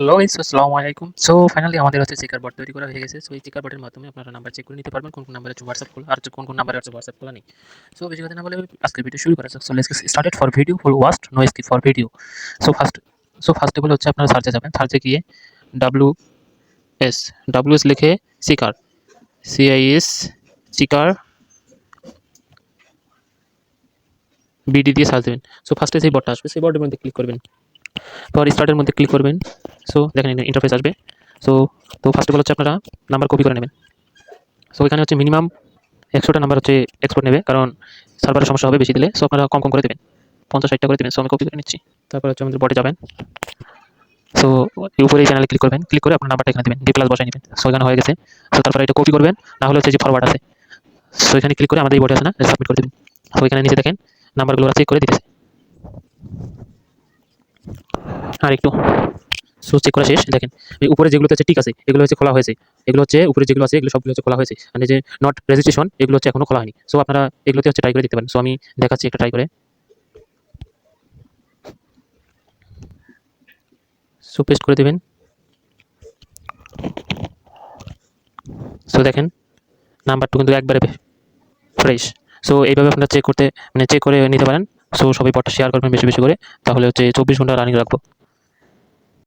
Hello আসসালামু আলাইকুম। So finally আমাদের হচ্ছে চেকার বোর্ড তৈরি করা হয়ে গেছে। সো এই চেকার বোর্ডের মাধ্যমে আপনারা নাম্বার চেক করে নিতে পারবেন কোন কোন নাম্বারে হচ্ছে হোয়াটসঅ্যাপ খোলা আর কোন কোন নাম্বারে আছে হোয়াটসঅ্যাপ খোলা নেই। সো বেশি কথা না বলে আজকে ভিডিও শুরু করা যাক। So let's started for video full waste no skip for video so first so first of হচ্ছে আপনারা সার্চে যাবেন। সার্চে গিয়ে ডাব্লিউ এস ডাব্লিউ এস লিখে সিকার সিআইএস চিকার বিডি দিয়ে সার্চ দেবেন। সো ফার্স্টে সেই বোর্ডটা আসবে, সেই বোর্ডের মধ্যে ক্লিক করবেন। তো স্টার্টের মধ্যে ক্লিক করবেন। সো দেখেন ইন্টারফেস আসবে। সো তো ফার্স্ট অফ অল হচ্ছে আপনারা নাম্বার কপি করে নেবেন। সো এখানে হচ্ছে মিনিমাম একশোটা নাম্বার হচ্ছে এক্সপোর্ট নেবে, কারণ সার্ভারের সমস্যা হবে বেশি দিলে। সো আপনারা কম কম করে দেবেন। পঞ্চাশ, ষাটটা করে দেবেন। সো আমি কপি করে নিচ্ছি। তারপর হচ্ছে আমাদের বটে যাবেন। সো উপরে এই চ্যানেলে ক্লিক করবেন। ক্লিক করে আপনার নাম্বারটা এখানে দেবেন। ডি প্লাস বসাই নেবেন। সো এখানে হয়ে গেছে। সো তারপরে এটা কপি করবেন। না হলে হচ্ছে যে ফরওয়ার্ড আছে। সো এখানে ক্লিক করে আমাদের এই বটে আছে না? সাবমিট করে দেবেন। সো এখানে নিচে দেখেন নাম্বারগুলো চেক করে দিতেছে। আর একটু সো চেক করা শেষ। দেখেন উপরে যেগুলো হচ্ছে ঠিক আছে, এগুলো হচ্ছে খোলা হয়েছে। এগুলো হচ্ছে উপরে যেগুলো আছে, এগুলো সবগুলো হচ্ছে খোলা হয়েছে। মানে যে নট রেজিস্ট্রেশন এগুলো হচ্ছে এখনও খোলা হয়নি। সো আপনারা এগুলোতে হচ্ছে ট্রাই করে দিতে পারেন। সো আমি দেখাচ্ছি, একটা ট্রাই করে। সো পেস্ট করে দেবেন। সো দেখেন নাম্বারটা কিন্তু একবারে ফ্রেশ সো এইভাবে আপনারা চেক করতে মানে চেক করে নিতে পারেন। সো সবাই পটটা শেয়ার করবেন বেশি বেশি করে। তাহলে হচ্ছে চব্বিশ ঘণ্টা রানিং রাখব।